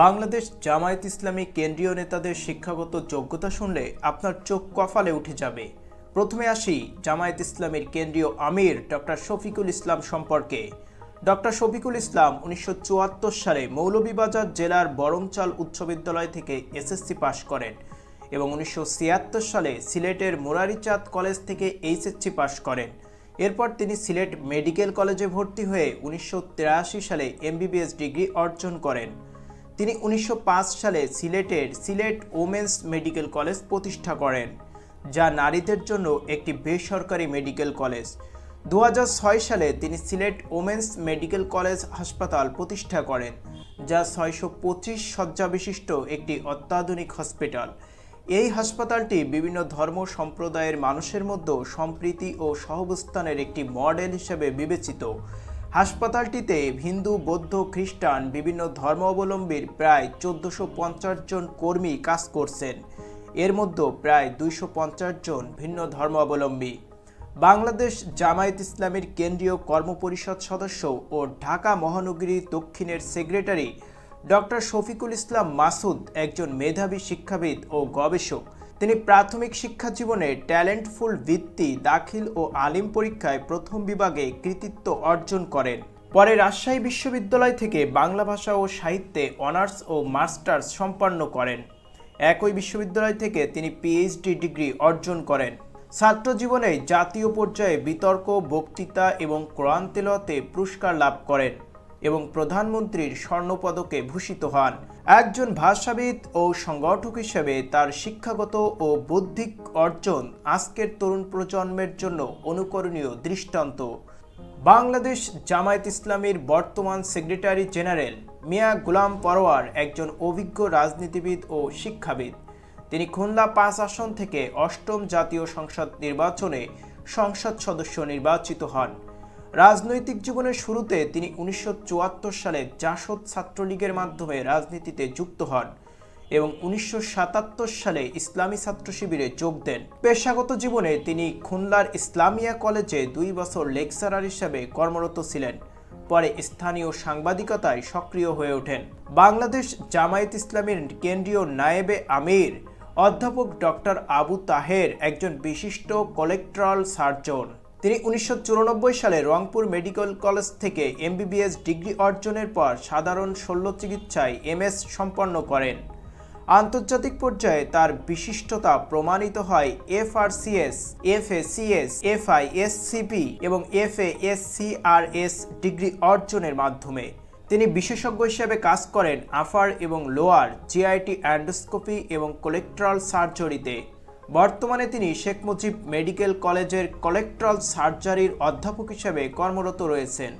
বাংলাদেশ জামায়াত ইসলামী কেন্দ্রীয় নেতাদের শিক্ষাগত যোগ্যতা শুনলে আপনার চোখ কফালে উঠে যাবে। প্রথমে আসি জামায়াত ইসলামের কেন্দ্রীয় আমির ডক্টর শফিকুল ইসলাম সম্পর্কে। ডক্টর শফিকুল ইসলাম উনিশশো চুয়াত্তর সালে মৌলভীবাজার জেলার বরমচাল উচ্চ বিদ্যালয় থেকে এসএসসি পাশ করেন এবং উনিশশো ছিয়াত্তর সালে সিলেটের মুরারিচাঁদ কলেজ থেকে এইচএসসি পাশ করেন। এরপর তিনি সিলেট মেডিকেল কলেজে ভর্তি হয়ে উনিশশো তিরাশি সালে এমবিবিএস ডিগ্রি অর্জন করেন। তিনি উনিশশো পাঁচ সালে সিলেটের সিলেট ওমেন্স মেডিকেল কলেজ প্রতিষ্ঠা করেন, যা নারীদের জন্য একটি বেসরকারি মেডিকেল কলেজ। দু হাজার ছয় সালে তিনি সিলেট ওমেন্স মেডিকেল কলেজ হাসপাতাল প্রতিষ্ঠা করেন, যা ছয়শো পঁচিশ শয্যা বিশিষ্ট একটি অত্যাধুনিক হসপিটাল। এই হাসপাতালটি বিভিন্ন ধর্ম সম্প্রদায়ের মানুষের মধ্যে সম্প্রীতি ও সহাবস্থানের একটি মডেল হিসেবে বিবেচিত। হাসপাতালটিতে হিন্দু, বৌদ্ধ, খ্রিস্টান বিভিন্ন ধর্মাবলম্বীর প্রায় চোদ্দোশো পঞ্চাশ জন কর্মী কাজ করছেন। এর মধ্যে প্রায় দুইশো পঞ্চাশ জন ভিন্ন ধর্মাবলম্বী। বাংলাদেশ জামায়াত ইসলামের কেন্দ্রীয় কর্মপরিষদ সদস্য ও ঢাকা মহানগরী দক্ষিণের সেক্রেটারি ডক্টর শফিকুল ইসলাম মাসুদ একজন মেধাবী শিক্ষাবিদ ও গবেষক। তিনি প্রাথমিক শিক্ষা জীবনে ট্যালেন্টফুল ভিত্তি, দাখিল ও আলিম পরীক্ষায় প্রথম বিভাগে কৃতিত্ব অর্জন করেন। পরে রাজশাহী বিশ্ববিদ্যালয় থেকে বাংলা ভাষা ও সাহিত্যে অনার্স ও মাস্টার্স সম্পন্ন করেন। একই বিশ্ববিদ্যালয় থেকে তিনি পিএইচডি ডিগ্রি অর্জন করেন। ছাত্র জীবনে জাতীয় পর্যায়ে বিতর্ক, বক্তৃতা এবং কোরআন তেলাওয়াতে পুরস্কার লাভ করেন। এবং প্রধানমন্ত্রীর স্বর্ণপদকে ভূষিত হন। একজন ভাষাবিদ ও সংগঠক হিসেবে তার শিক্ষাগত ও বৌদ্ধিক অর্জন আজকের তরুণ প্রজন্মের জন্য অনুকরণীয় দৃষ্টান্ত। বাংলাদেশ জামায়াত ইসলামীর বর্তমান সেক্রেটারি জেনারেল মিয়া গুলাম পরোয়ার একজন অভিজ্ঞ রাজনীতিবিদ ও শিক্ষাবিদ। তিনি খুলনা পাঁচ আসন থেকে অষ্টম জাতীয় সংসদ নির্বাচনে সংসদ সদস্য নির্বাচিত হন। রাজনৈতিক জীবনের শুরুতে তিনি উনিশশো চুয়াত্তর সালে জাসদ ছাত্রলীগের মাধ্যমে রাজনীতিতে যুক্ত হন এবং উনিশশো সাতাত্তর সালে ইসলামী ছাত্র শিবিরে যোগ দেন। পেশাগত জীবনে তিনি খুলনার ইসলামিয়া কলেজে দুই বছর লেকচারার হিসেবে কর্মরত ছিলেন। পরে স্থানীয় সাংবাদিকতায় সক্রিয় হয়ে ওঠেন। বাংলাদেশ জামায়াত ইসলামের কেন্দ্রীয় নায়েবে আমির, অধ্যাপক ডক্টর আবু তাহের একজন বিশিষ্ট কোলেক্টরাল সার্জন। তিনি উনিশশো চুরানব্বই সালে রংপুর মেডিকেল কলেজ থেকে এমবিবিএস ডিগ্রি অর্জনের পর সাধারণ শল্য চিকিৎসায় এমএস সম্পন্ন করেন। আন্তর্জাতিক পর্যায়ে তার বিশিষ্টতা প্রমাণিত হয় F R CS F A CS F FRCS FACS FISCP এবং এফএএসসিআরএস ডিগ্রি অর্জনের মাধ্যমে। তিনি বিশেষজ্ঞ হিসেবে কাজ করেন আফার এবং লোয়ার, জিআইটি অ্যান্ডোস্কোপি এবং কোলেক্ট্রাল সার্জারিতে। বর্তমানে তিনি শেখ মুজিব মেডিকেল কলেজের কোলেক্ট্রাল সার্জারির অধ্যাপক হিসেবে কর্মরত রয়েছেন।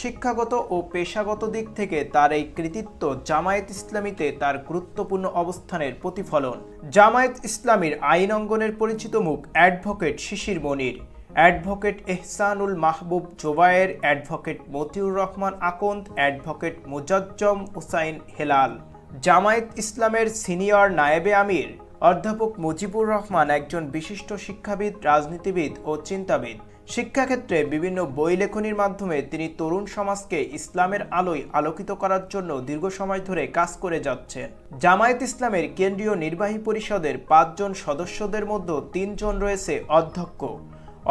শিক্ষাগত ও পেশাগত দিক থেকে তার এই কৃতিত্ব জামায়াত ইসলামীতে তার গুরুত্বপূর্ণ অবস্থানের প্রতিফলন। জামায়াত ইসলামীর আইন অঙ্গনের পরিচিত মুখ advocate Shishir Monir. Advocate Ehsanul Mahbub Zubair, advocate Motiur Rahman Akanda, advocate Mujazzam Hussain Helal. Jamaat ইসলামের সিনিয়র নায়েবে আমির। অধ্যাপক মুজিবুর রহমান একজন বিশিষ্ট শিক্ষাবিদ, রাজনীতিবিদ ও চিন্তাবিদ। শিক্ষাক্ষেত্রে বিভিন্ন বই লেখনির মাধ্যমে তিনি তরুণ সমাজকে ইসলামের আলোয় আলোকিত করার জন্য দীর্ঘ সময় ধরে কাজ করে যাচ্ছেন। জামায়াত ইসলামের কেন্দ্রীয় নির্বাহী পরিষদের পাঁচজন সদস্যদের মধ্যে তিনজন রয়েছে অধ্যক্ষ।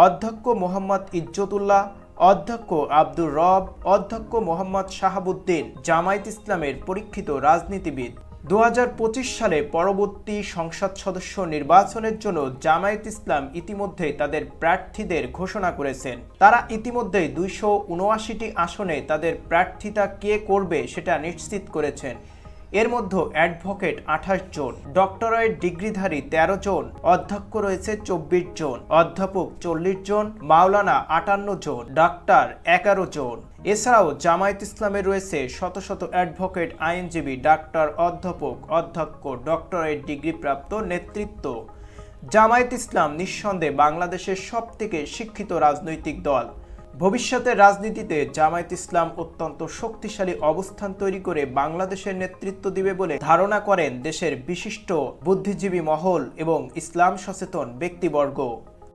অধ্যক্ষ মোহাম্মদ ইজ্জতুল্লাহ, অধ্যক্ষ আব্দুর রব, অধ্যক্ষ মোহাম্মদ শাহাবুদ্দিন জামায়াত ইসলামের পরীক্ষিত রাজনীতিবিদ। দু হাজার পঁচিশ সালে পরবর্তী সংসদ সদস্য নির্বাচনের জন্য জামায়াত ইসলাম ইতিমধ্যে তাদের প্রার্থীদের ঘোষণা করেছেন। তারা ইতিমধ্যে দুইশো আসনে তাদের প্রার্থিতা কে করবে সেটা নিশ্চিত করেছেন। এর মধ্যে অ্যাডভোকেট আঠাশ জন ডক্টরেট ডিগ্রিধারী ১৩ জন, অধ্যক্ষ রয়েছে চব্বিশ জন, অধ্যাপক চল্লিশ জন, মাওলানা আটান্ন জন, ডাক্তার এগারো জন। এছাড়াও জামায়াত ইসলামে রয়েছে শত শত অ্যাডভোকেট আইনজীবী, ডাক্তার, অধ্যাপক, অধ্যক্ষ ডক্টরেট ডিগ্রিপ্রাপ্ত নেতৃত্ব। জামায়াত ইসলাম নিঃসন্দেহে বাংলাদেশের সবথেকে শিক্ষিত রাজনৈতিক দল। ভবিষ্যতের রাজনীতিতে জামায়াত ইসলাম অত্যন্ত শক্তিশালী অবস্থান তৈরি করে বাংলাদেশের নেতৃত্ব দিবে বলে ধারণা করেন দেশের বিশিষ্ট বুদ্ধিজীবী মহল এবং ইসলাম সচেতন ব্যক্তিবর্গ।